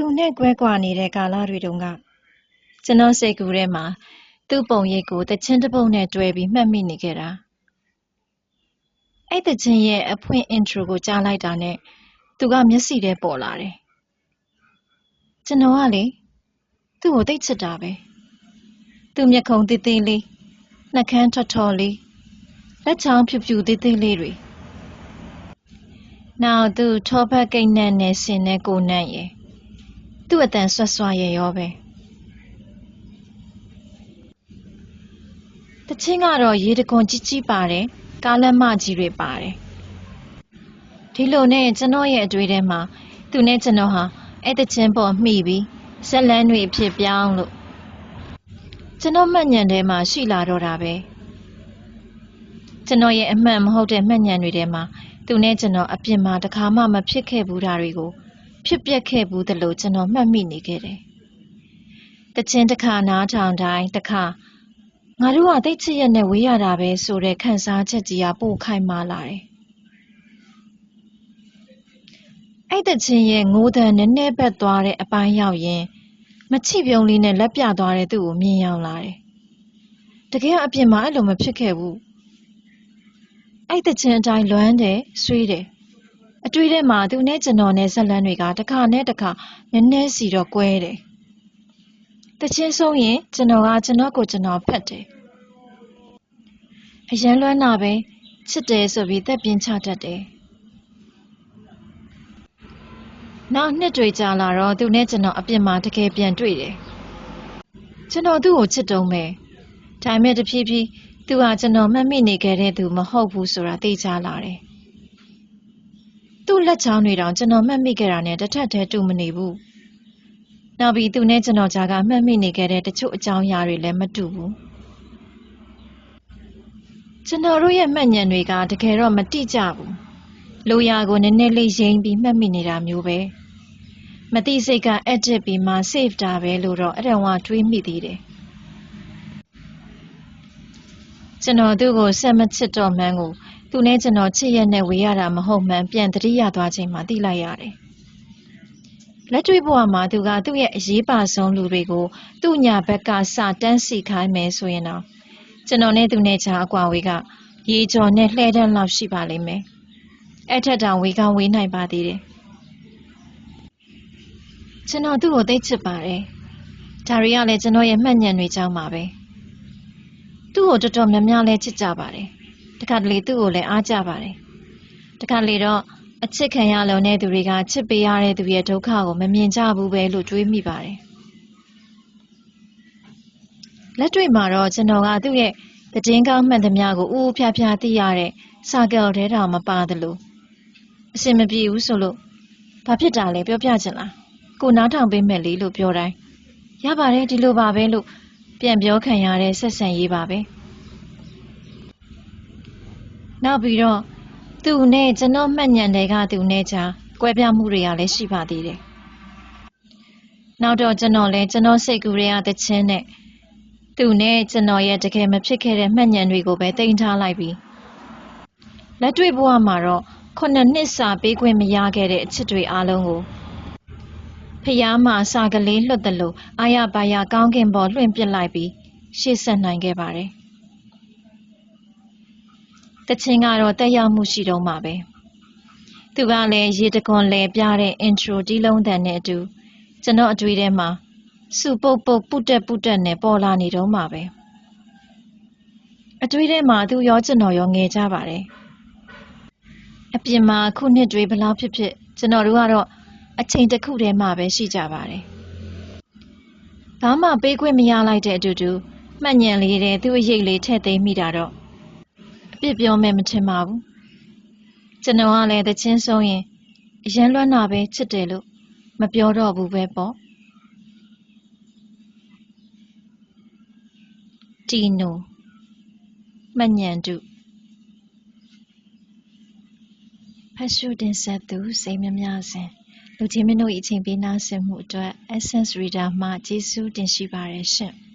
သူနဲ့ကွဲကွာနေတဲ့ကာလတွေတုန်းကကျွန်တော်စိတ်ကူးထဲမှာသူ့ပုံရိပ်ကိုတချင်းတစ်ပုတ်နဲ့တွဲပြီးမှတ်မိနေခဲ့တာအဲ့တချင်းရဲ့အဖွင့် intro ကိုကြားလိုက်တာနဲ့သူကမျက်စိထဲပေါ်လာတယ်ကျွန်တော်ကလေသူ့ကိုသိတ်ချစ်တာပဲသူ့မျက်ခုံသေးသေးလေးနှာခမ်းထော်ထော်လေးလက်ချောင်းဖြူဖြူသေးသေးလေးတွေနောက်သူထောပတ်ကိတ်နန့်နဲ့ဆင်တဲ့ကိုနန့်ရဲ့ သူ့အတန်ဆွတ်ဆွရဲ့ရောပဲတချင်းကတော့ရေတခွန်ကြီးကြီးပါတယ်ကားလက်မကြီးတွေပါတယ်ဒီလိုနဲ့ကျွန်တော်ရဲ့အတွေ့ထဲမှာသူနဲ့ကျွန်တော်ဟာအဲ့တချင်းပေါ်မှီပြီးဇက်လန်းတွေအဖြစ်ပြောင်းလို့ကျွန်တော်မှတ်ညံထဲမှာရှိလာတော့တာပဲကျွန်တော်ရဲ့အမှန်မဟုတ်တဲ့မှတ်ညံတွေထဲမှာသူနဲ့ကျွန်တော်အပြင်မှာတခါမှမဖြစ်ခဲ့ဘူးတာတွေကို ဖြစ်ပျက်ခဲ့ဘူးသလိုကျွန်တော်မှတ်မိနေခဲ့တယ်။တချင်းတစ်ခါနားထောင်တိုင်းတစ်ခါငါတို့ကတိတ်ချစ်ရက်နဲ့ဝေးရတာပဲဆိုတဲ့ခံစားချက်ကြီးကပို့ခိုင်မာလာတယ်။အဲ့တချင်းရဲ့ငိုးတန်နည်းနည်းဘက်သွားတဲ့အပိုင်းရောက်ရင်မချိပြုံးလေးနဲ့လက်ပြသွားတဲ့သူ့ကိုမြင်ရောက်လာတယ်။တကယ်အပြင်မှာအဲ့လိုမဖြစ်ခဲ့ဘူး။အဲ့တချင်းအတိုင်းလွမ်းတယ်ဆွေးတယ် အတွေ့ထဲမှာသူနဲ့ကျွန်တော်နဲ့ဇက်လန်းတွေကတခါနဲ့တခါနည်းနည်းစီတော့ကွဲတယ်။တချင်းဆုံးရင်ကျွန်တော်ကကျွန်တော်ကိုကျွန်တော်ဖတ်တယ်။အရန်လွမ်းတာပဲချစ်တယ်ဆိုပြီးသက်ပြင်းချတတ်တယ်။နောက်နှစ်တွေကြာလာတော့သူနဲ့ကျွန်တော်အပြင်မှာတကယ်ပြန်တွေ့တယ်။ကျွန်တော်သူ့ကိုချစ်တုံးပဲ။ဒါပေမဲ့တဖြည်းဖြည်းသူဟာကျွန်တော်မှတ်မိနေခဲ့တဲ့သူမဟုတ်ဘူးဆိုတာသိကြလာတယ်သူ့ လက်ချောင်းတွေတောင်ကျွန်တော်မှတ်မိခဲ့တာနဲ့တစ်ထပ်တည်းတူမနေဘူး။နောက်ပြီးသူနဲ့ကျွန်တော်ကြားကမှတ်မိနေခဲ့တဲ့တချို့အကြောင်းအရာတွေလည်းမတူဘူး။ကျွန်တော်တို့ရဲ့မှတ်ဉာဏ်တွေကတကယ်တော့မတိကျဘူး။လိုရာကိုနည်းနည်းလေးရင်းပြီးမှတ်မိနေတာမျိုးပဲ။မတိစိတ်က edit ပြီးမှ save တာပဲလို့တော့အဲ့ဒါကတွေးမိသေးတယ်။ကျွန်တော်သူ့ကိုဆက်မချစ်တော့မှန်းကို သူနဲ့ကျွန်တော်ချစ်ရက်နဲ့ဝေရတာမဟုတ်မှန်ပြန်တတိယသွားချိန်မှာသိလိုက်ရတယ်။လက်တွေ့ဘဝမှာသူကသူ့ရဲ့အရေးပါဆုံးလူတွေကိုသူ့ညာဘက်ကစတန်းစီခိုင်းမယ်ဆိုရင်တော့ကျွန်တော်နဲ့သူနဲ့ချာအကွာဝေးကရေကျော်နဲ့လှဲတန်းလောက်ရှိပါလိမ့်မယ်။အဲ့ထက်တောင်ဝေကဝေးနိုင်ပါသေးတယ်။ကျွန်တော်သူ့ကိုသိချစ်ပါတယ်။ဒါတွေကလည်းကျွန်တော်ရဲ့မှတ်ဉာဏ်တွေကြောင့်ပါပဲ။သူ့ကိုတော်တော်များများလဲချစ်ကြပါတယ် တခါတလေသူ့ကိုလည်းအားကြပါတယ်တခါလေတော့အချစ်ခံရလုံတဲ့သူတွေကချစ်ပေးရတဲ့သူရဲ့ဒုက္ခကိုမမြင်ကြဘူးပဲလို့တွေးမိပါတယ်လက်တွေ့မှာတော့ကျွန်တော်ကသူ့ရဲ့တည်င်းကောင်းမှန်သမျှကိုဥဥဖြားဖြားသိရတဲ့စာကယ်ထဲတောင်မပါသလိုအစင်မပြေဘူးဆိုလို့ဘာဖြစ်တာလဲပြောပြချင်လားကိုနားထောင်ပေးမယ်လေလို့ပြောတိုင်းရပါတယ်ဒီလိုပါပဲလို့ပြန်ပြောခံရတဲ့ဆက်ဆံရေးပါပဲ။ နောက်ပြီးတော့သူနဲ့ကျွန်တော်မှတ်ညံတွေကသူနဲ့ချာကွဲပြားမှုတွေကလည်းရှိပါသေးတယ်။နောက်တော့ကျွန်တော်လည်းကျွန်တော်စိတ်ကူးတွေကတချင်းနဲ့သူနဲ့ကျွန်တော်ရဲ့တကယ်မဖြစ်ခဲ့တဲ့မှတ်ညံတွေကိုပဲတင်ထားလိုက်ပြီးလက်တွေ့ဘဝမှာတော့ခုနှစ်နှစ်စာပေးခွင့်မရခဲ့တဲ့အချစ်တွေအားလုံးကိုဖျားမှာစာကလေးလွတ်တယ်လို့အာရပါရကောင်းကင်ပေါ်လွှင့်ပစ်လိုက်ပြီးရှေ့ဆက်နိုင်ခဲ့ပါတယ် တချင်းကတော့တက်ရောက်မှုရှိတော့မှာပဲသူကလည်းရေတခွန်လဲပြတဲ့ intro ဒီလုံးတန်နဲ့အတူကျွန်တော်အတွေ့ထဲမှာစုပုတ်ပုတ်ပုတက်ပုတက်နဲ့ပေါ်လာနေတော့မှာပဲအတွေ့ထဲမှာသူရောကျွန်တော်ရောငယ်ကြပါတယ်အပြင်မှာခုနှစ်တွေဘလောက်ဖြစ်ဖြစ်ကျွန်တော်တို့ကတော့အချိန်တစ်ခုတည်းမှပဲရှိကြပါတယ်ဘာမှပေးခွင့်မရလိုက်တဲ့အတူတူမှတ်ညံလေးတဲ့သူ့အရေးလေးထည့်သိမ်းမိတာတော့အ ပြစ်ပြောမယ်မထင်ပါဘူးကျွန်တော်ကလည်းတချင်းဆုံးရင်အရန်လွမ်းတာပဲချစ်တယ်လို့မပြောတော့ဘူးပဲပေါ့တီနိုမညံတုဖတ်ရှုတင်ဆက်သူစိတ်မများစဉ်လူချင်းမင်းတို့အချိန်ပေးနာဆင်မှုအတွက် Essence Reader မှကျေးဇူးတင်ရှိပါရရှင်။